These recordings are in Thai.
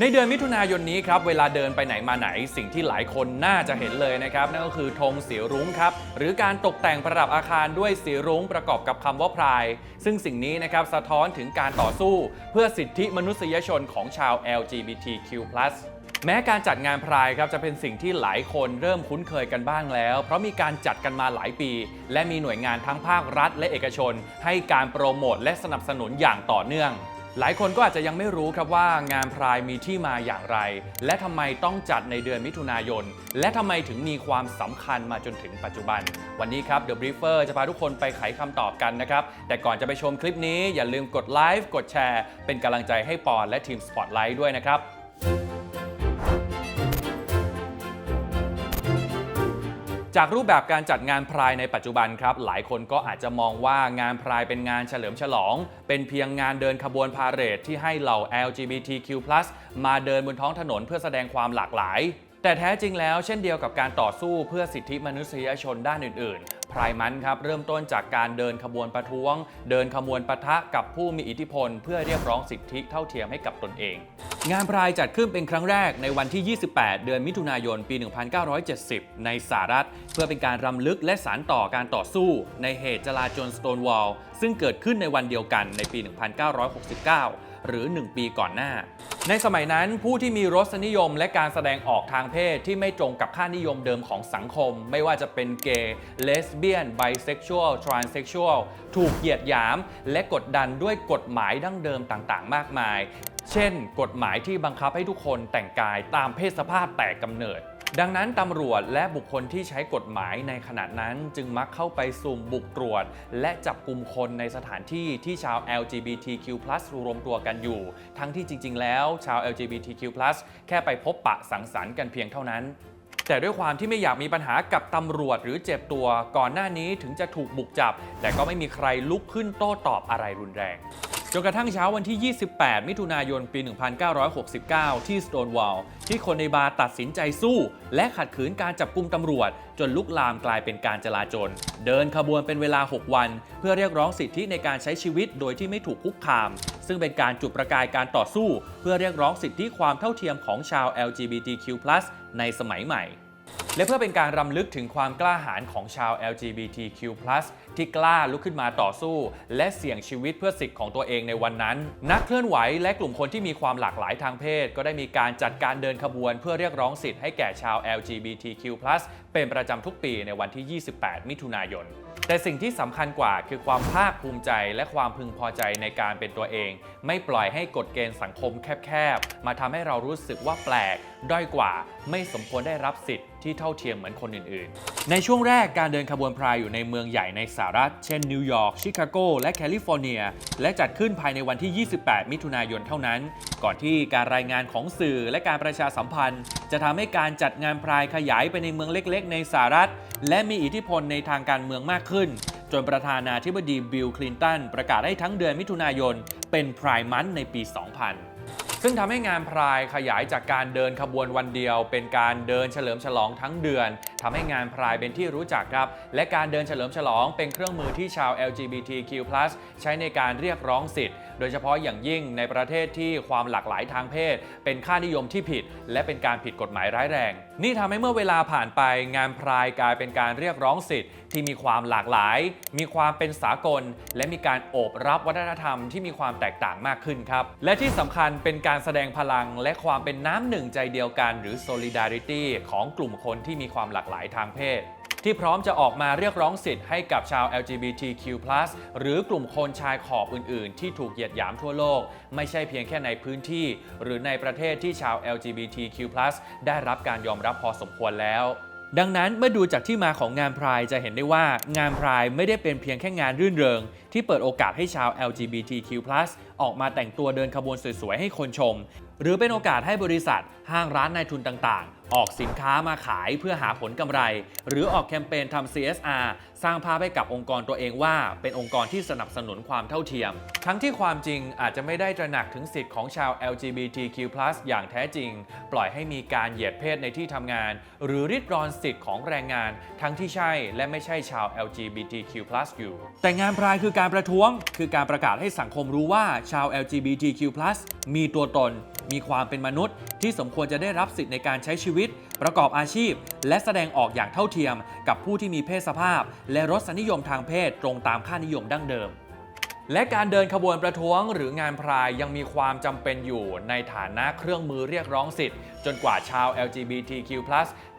ในเดือนมิถุนายนนี้ครับเวลาเดินไปไหนมาไหนสิ่งที่หลายคนน่าจะเห็นเลยนะครับนั่นก็คือธงสีรุ้งครับหรือการตกแต่งประดับอาคารด้วยสีรุ้งประกอบกับคำว่าพราย ซึ่งสิ่งนี้นะครับสะท้อนถึงการต่อสู้ เพื่อสิทธิมนุษยชนของชาว LGBTQ+ แม้การจัดงานพรายครับจะเป็นสิ่งที่หลายคนเริ่มคุ้นเคยกันบ้างแล้ว เพราะมีการจัดกันมาหลายปี และมีหน่วยงานทั้งภาครัฐ และเอกชน ให้การโปรโมทและสนับสนุนอย่างต่อเนื่อง หลายคนก็อาจจะยังไม่รู้ครับว่างานพรายมีที่มาอย่างไร และทำไมต้องจัดในเดือนมิถุนายน และทำไมถึงมีความสำคัญมาจนถึงปัจจุบัน วันนี้ครับ The Briefer จะพาทุกคนไปไขคำตอบกันนะครับ แต่ก่อนจะไปชมคลิปนี้อย่าลืมกดไลค์กดแชร์ เป็นกำลังใจให้ปอนและทีม Spotlight ด้วยนะครับ จากรูปแบบการจัดงานพรายในปัจจุบันครับ หลายคนก็อาจจะมองว่างานพรายเป็นงานเฉลิมฉลอง เป็นเพียงงานเดินขบวนพาเหรดที่ให้เหล่า LGBTQ+ มาเดินบนท้องถนนเพื่อแสดงความหลากหลาย แต่แท้จริงแล้วเช่นเดียวกับการต่อสู้เพื่อสิทธิมนุษยชนด้านอื่นๆ พรายมันครับเริ่มต้นจากการเดินขบวนประท้วง เดินขบวนปะทะกับผู้มีอิทธิพล เพื่อเรียกร้องสิทธิเท่าเทียมให้กับตนเอง งานพรายจัดขึ้นเป็นครั้งแรกในวันที่ 28 เดือนมิถุนายน ปี 1970 ในสหรัฐ เพื่อเป็นการรำลึกและสานต่อการต่อสู้ ในเหตุจลาจลสโตนวอลซึ่งเกิดขึ้นในวันเดียวกันในปี 1969 หรือ 1 ปีก่อนหน้า ในสมัยนั้นผู้ที่มีรสนิยมและการแสดงออกทางเพศที่ไม่ตรงกับค่านิยมเดิมของสังคม ไม่ว่าจะเป็นเกย์เลสเบี้ยนไบเซ็กชวลทรานเซ็กชวลถูกเหยียดหยาม และกดดันด้วยกฎหมายดั้งเดิมต่างๆ มากมาย เช่น กฎหมายที่บังคับให้ทุกคนแต่งกายตามเพศสภาพแต่กำเนิดดังนั้นตำรวจและบุคคลที่ใช้กฎหมายในขณะนั้นจึงมักเข้าไปสุ่มบุกตรวจ และจับกลุ่มคนในสถานที่ที่ชาว LGBTQ+ รวมตัวกันอยู่ ทั้งที่จริง ๆ แล้วชาว LGBTQ+ แค่ไปพบปะสังสรรค์กันเพียงเท่านั้น แต่ด้วยความที่ไม่อยากมีปัญหากับตำรวจหรือเจ็บตัวก่อนหน้านี้ถึงจะถูกบุกจับ แต่ก็ไม่มีใครลุกขึ้นโต้ตอบอะไรรุนแรง จนกระทั่งเช้าวันที่ 28 มิถุนายน ปี 1969 ที่ Stonewall ที่คนในบาร์ตัดสินใจสู้ และขัดขืนการจับกุมตำรวจ จนลุกลามกลายเป็นการจลาจล เดินขบวนเป็นเวลา 6 วัน เพื่อเรียกร้องสิทธิในการใช้ชีวิตโดยที่ไม่ถูกคุกคาม ซึ่งเป็นการจุดประกายการต่อสู้ เพื่อเรียกร้องสิทธิความเท่าเทียมของชาว LGBTQ+ ในสมัยใหม่ และเพื่อเป็นการรำลึกถึงความกล้าหาญของชาว LGBTQ+ ที่กล้าลุกขึ้นมาต่อสู้ และเสี่ยงชีวิตเพื่อสิทธิ์ของตัวเองในวันนั้น นักเคลื่อนไหวและกลุ่มคนที่มีความหลากหลายทางเพศ ก็ได้มีการจัดการเดินขบวน เพื่อเรียกร้องสิทธิ์ให้แก่ชาว LGBTQ+ เป็นประจำทุกปีในวันที่ 28 มิถุนายน แต่สิ่งที่สำคัญกว่าคือความภาคภูมิใจและความพึงพอใจในการเป็นตัวเอง ไม่ปล่อยให้กฎเกณฑ์สังคมแคบๆ มาทำให้เรารู้สึกว่าแปลก ด้อยกว่า ไม่สมควรได้รับสิทธิ์ที่เท่าเทียมเหมือนคนอื่นๆ ในช่วงแรกการเดินขบวนพรายอยู่ในเมืองใหญ่ในสหรัฐ เช่นนิวยอร์ก ชิคาโก และแคลิฟอร์เนีย และจัดขึ้นภายในวันที่ 28 มิถุนายนเท่านั้น ก่อนที่การรายงานของสื่อและการประชาสัมพันธ์ จะทำให้การจัดงานพรายขยายไปในเมืองเล็ก ๆ ในสหรัฐ และมีอิทธิพลในทางการเมืองมากขึ้น จนประธานาธิบดีบิลคลินตันประกาศให้ทั้งเดือนมิถุนายน เป็นพรายมันในปี 2000ซึ่งทำให้งานพรายขยายจากการเดินขบวนวันเดียว เป็นการเดินเฉลิมฉลองทั้งเดือนทำให้งานพรายเป็นที่รู้จักครับ และการเดินเฉลิมฉลองเป็นเครื่องมือที่ชาว LGBTQ+ ใช้ในการเรียกร้องสิทธิ์ โดยเฉพาะอย่างยิ่งในประเทศที่ความหลากหลายทางเพศ เป็นค่านิยมที่ผิด และเป็นการผิดกฎหมายร้ายแรง นี่ทำให้เมื่อเวลาผ่านไปงานพรายกลายเป็นการเรียกร้องสิทธิ์ที่มีความหลากหลาย มีความเป็นสากล และมีการโอบรับวัฒนธรรมที่มีความแตกต่างมากขึ้นครับและที่สำคัญเป็นการแสดงพลังและความเป็นน้ำหนึ่งใจเดียวกัน หรือ solidarity ของกลุ่มคนที่มีความหลากหลายทางเพศ ที่พร้อมจะออกมาเรียกร้องสิทธิ์ให้กับชาว LGBTQ+ หรือกลุ่มคนชายขอบอื่น ๆ ที่ถูกเหยียดหยามทั่วโลก ไม่ใช่เพียงแค่ในพื้นที่ หรือในประเทศที่ชาว LGBTQ+ ได้รับการยอมรับพอสมควรแล้วดังนั้นเมื่อดูจากที่มาของงานพรายจะเห็นได้ว่างานพรายไม่ได้เป็นเพียงแค่งานรื่นเริง ที่เปิดโอกาสให้ชาว LGBTQ+ ออกมาแต่งตัวเดินขบวนสวยๆ ให้คนชม หรือเป็นโอกาสให้บริษัท ห้างร้านนายทุนต่างๆ ออกสินค้ามาขายเพื่อหาผลกำไร หรือออกแคมเปญทำ CSR สร้างภาพให้กับองค์กรตัวเองว่า เป็นองค์กรที่สนับสนุนความเท่าเทียม ทั้งที่ความจริงอาจจะไม่ได้ตระหนักถึงสิทธิ์ของชาว LGBTQ+ อย่างแท้จริง ปล่อยให้มีการเหยียดเพศในที่ทำงาน หรือริดรอนสิทธิ์ของแรงงาน ทั้งที่ใช่และไม่ใช่ชาว LGBTQ+ อยู่ แต่งานพรายคือการประท้วง คือการประกาศให้สังคมรู้ว่าชาว LGBTQ+ มีตัวตน มีความเป็นมนุษย์ ที่สมควรจะได้รับสิทธิ์ในการใช้ชีวิตวิต ประกอบอาชีพ และแสดงออกอย่างเท่าเทียม กับผู้ที่มีเพศสภาพ และรสนิยมทางเพศตรงตามค่านิยมดั้งเดิม และการเดินขบวนประท้วงหรืองานพรายยังมีความจำเป็นอยู่ในฐานะเครื่องมือเรียกร้องสิทธิ์ จนกว่าชาว LGBTQ+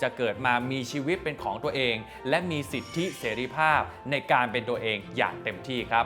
จะเกิดมามีชีวิตเป็นของตัวเอง และมีสิทธิเสรีภาพในการเป็นตัวเองอย่างเต็มที่ครับ